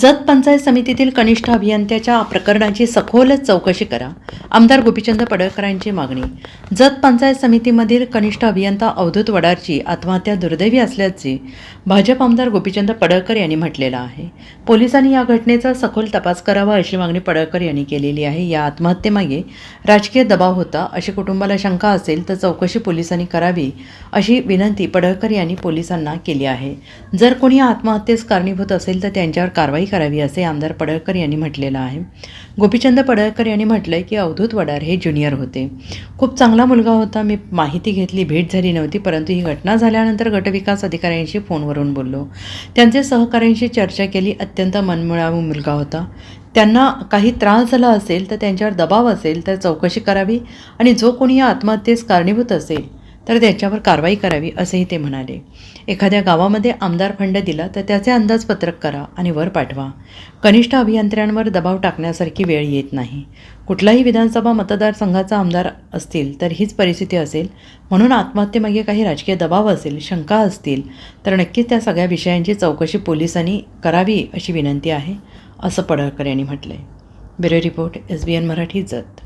जत पंचायत समितीतील कनिष्ठ अभियंत्याच्या प्रकरणाची सखोल चौकशी करा. आमदार गोपीचंद पडळकरांची मागणी. जत पंचायत समितीमधील कनिष्ठ अभियंता अवधूत वडारची आत्महत्या दुर्दैवी असल्याचे भाजप आमदार गोपीचंद पडळकर यांनी म्हटलेलं आहे. पोलिसांनी या घटनेचा सखोल तपास करावा अशी मागणी पडळकर यांनी केलेली आहे. या आत्महत्येमागे राजकीय दबाव होता. अशी कुटुंबाला शंका असेल तर चौकशी पोलिसांनी करावी अशी विनंती पडळकर यांनी पोलिसांना केली आहे. जर कोणी आत्महत्येस कारणीभूत असेल तर त्यांच्यावर कारवाई करावी असे आमदार पडळकर यांनी म्हटलेलं आहे. गोपीचंद पडळकर यांनी म्हटलंय की अवधूत वडार हे ज्युनियर होते. खूप चांगला मुलगा होता मी माहिती घेतली भेट झाली नव्हती परंतु ही घटना झाल्यानंतर गटविकास अधिकाऱ्यांशी फोनवरून बोललो. त्यांचे सहकाऱ्यांशी चर्चा केली अत्यंत मनमिळावू मुलगा होता. त्यांना काही त्रास झाला असेल तर त्यांच्यावर दबाव असेल तर चौकशी करावी आणि जो कोणी या आत्महत्येस कारणीभूत असेल तर त्याच्यावर कारवाई करावी असेही ते म्हणाले. एखाद्या गावामध्ये आमदार फंड दिला तर त्याचे अंदाजपत्रक करा आणि वर पाठवा. कनिष्ठ अभियंत्र्यांवर दबाव टाकण्यासारखी वेळ येत नाही. कुठलाही विधानसभा मतदारसंघाचा आमदार असतील तर हीच परिस्थिती असेल. म्हणून आत्महत्येमागे काही राजकीय दबाव असेल शंका असतील तर नक्कीच त्या सगळ्या विषयांची चौकशी पोलिसांनी करावी अशी विनंती आहे असं पडळकर यांनी म्हटलं आहे bureau report S B N Marathi Jat.